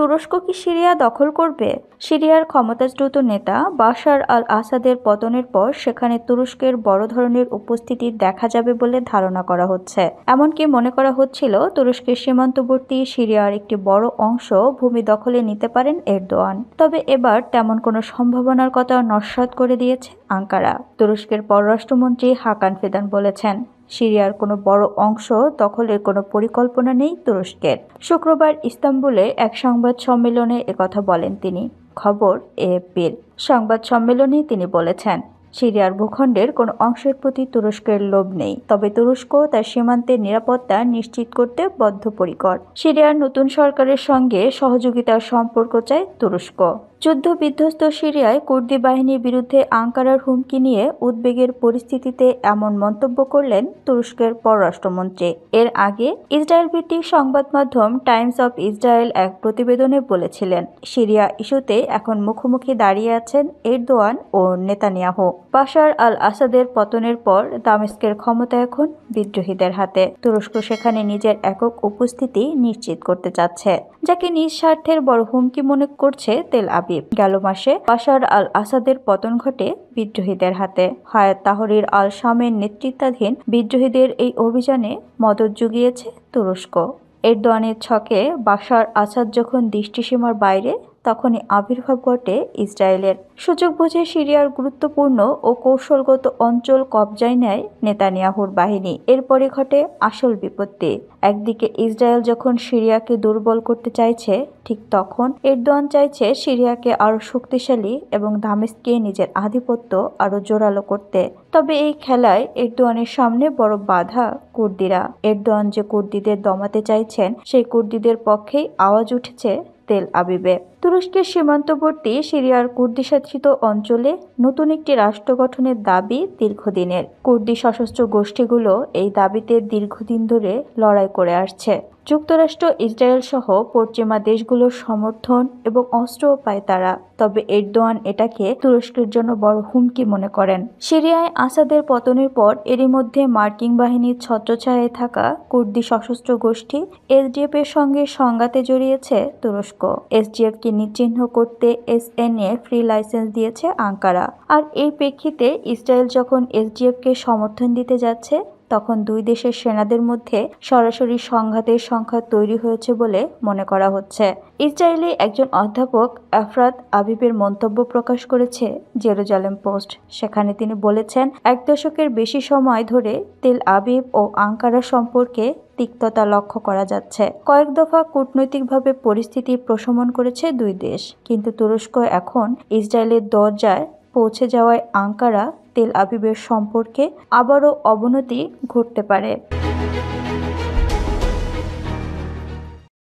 তুরস্ক কি সিরিয়া দখল করবে? সিরিয়ার ক্ষমতাচ্যুত নেতা বাশার আল আসাদের পতনের পর সেখানে তুরস্কের বড় ধরনের উপস্থিতি দেখা যাবে বলে ধারণা করা হচ্ছে। এমনকি মনে করা হচ্ছিল তুরস্কের সীমান্তবর্তী সিরিয়ার একটি বড় অংশ ভূমি দখলে নিতে পারেন এরদোয়ান। তবে এবার তেমন কোনো সম্ভাবনার কথা নস্বাত করে দিয়েছে আঙ্কারা। তুরস্কের পররাষ্ট্রমন্ত্রী হাকান ফিদান বলেছেন সিরিয়ার কোনো বড় অংশ দখলের কোনো পরিকল্পনা নেই তুরস্কের। শুক্রবার ইস্তাম্বুলে এক সংবাদ সম্মেলনে একথা বলেন তিনি। খবর, এএফপির সংবাদ সম্মেলনে তিনি বলেছেন, সিরিয়ার ভূখণ্ডের কোনো অংশের প্রতি তুরস্কের লোভ নেই, তবে তুরস্ক তার সীমান্তের নিরাপত্তা নিশ্চিত করতে বদ্ধপরিকর। সিরিয়ার নতুন সরকারের সঙ্গে সহযোগিতার সম্পর্ক চায় তুরস্ক। যুদ্ধ বিধ্বস্ত সিরিয়ায় কুর্দি বাহিনীর বিরুদ্ধে আঙ্কারার হুমকি নিয়ে উদ্বেগের পরিস্থিতিতে এমন মন্তব্য করলেন তুরস্কের পররাষ্ট্রমন্ত্রী। এর আগে ইসরায়েল ভিত্তিক সংবাদ মাধ্যম টাইমস অফ ইসরায়েল এক প্রতিবেদনে বলেছিলেন, সিরিয়া ইস্যুতে এখন মুখোমুখি দাঁড়িয়ে আছেন এরদোয়ান ও নেতানিয়াহু। বাশার আল আসাদের পতনের পর দামেস্কের ক্ষমতা এখন বিদ্রোহীদের হাতে। তুরস্ক সেখানে নিজের একক উপস্থিতি নিশ্চিত করতে চাচ্ছে, যাকে নিজ স্বার্থের বড় হুমকি মনে করছে তেল আবিব। গেল মাসে বাসার আল আসাদের পতন ঘটে বিদ্রোহীদের হাতে। হায়াত তাহরির আল শামের নেতৃত্বাধীন বিদ্রোহীদের এই অভিযানে মদত জুগিয়েছে তুরস্ক। এর এরদোয়ানের ছকে বাসার আসাদ যখন দৃষ্টিসীমার বাইরে তখনই আবির্ভাব ঘটে ইসরায়েলের। সুযোগ বুঝে সিরিয়ার গুরুত্বপূর্ণ ও কৌশলগত অঞ্চল কবজায় নেয় নেতানিয়াহুর বাহিনী। এরপরে ঘটে আসল বিপত্তি। একদিকে ইসরায়েল যখন সিরিয়াকে দুর্বল করতে চাইছে, ঠিক তখন এরদোয়ান চাইছে সিরিয়াকে আরও শক্তিশালী এবং দামেস্কে নিজের আধিপত্য আরও জোরালো করতে। তবে এই খেলায় এরদোয়ানের সামনে বড় বাধা কুর্দিরা। এরদোয়ান যে কুর্দিদের দমাতে চাইছেন, সেই কুর্দিদের পক্ষেই আওয়াজ উঠেছে তেল আবিবে। তুরস্কের সীমান্তবর্তী সিরিয়ার কুর্দি শাসিত অঞ্চলে নতুন একটি রাষ্ট্র গঠনের দাবি দীর্ঘদিনের। কুর্দি সশস্ত্র গোষ্ঠীগুলো এই দাবিতে দীর্ঘদিন ধরে লড়াই করে আসছে। যুক্তরাষ্ট্র ইসরায়েল সহ পশ্চিমা দেশগুলোর সমর্থন এবং অস্ত্রও পায় তারা। তবে এরদোয়ান এটাকে তুরস্কের জন্য বড় হুমকি মনে করেন। সিরিয়ায় আসাদের পতনের পর এরই মধ্যে মার্কিন বাহিনীর ছত্রছায়ায় থাকা কুর্দি সশস্ত্র গোষ্ঠী এসডিএফ এর সঙ্গে সংঘাতে জড়িয়েছে তুরস্ক। এসডিএফ কে নিশ্চিহ্ন করতে এসএনএ ফ্রি লাইসেন্স দিয়েছে আঙ্কারা। আর এই প্রেক্ষিতে ইসরায়েল যখন এসডিএফ কে সমর্থন দিতে যাচ্ছে তখন দুই দেশের সেনাদের মধ্যে সরাসরি সংঘাতের সংখ্যা তৈরি হয়েছে বলে মনে করা হচ্ছে। ইসরায়েলি একজন অধ্যাপক আফরাত আবিবের মন্তব্য প্রকাশ করেছে জেরুজালেম পোস্ট। সেখানে তিনি বলেছেন, এক দশকের বেশি সময় ধরে তেল আবিব ও আঙ্কারা সম্পর্কে তিক্ততা লক্ষ্য করা যাচ্ছে। কয়েক দফা কূটনৈতিকভাবে পরিস্থিতি প্রশমন করেছে দুই দেশ। কিন্তু তুরস্ক এখন ইসরায়েলের দরজায় পৌঁছে যাওয়ায় আঙ্কারা তেল আবিবের সম্পর্কে আবারও অবনতি ঘটতে পারে।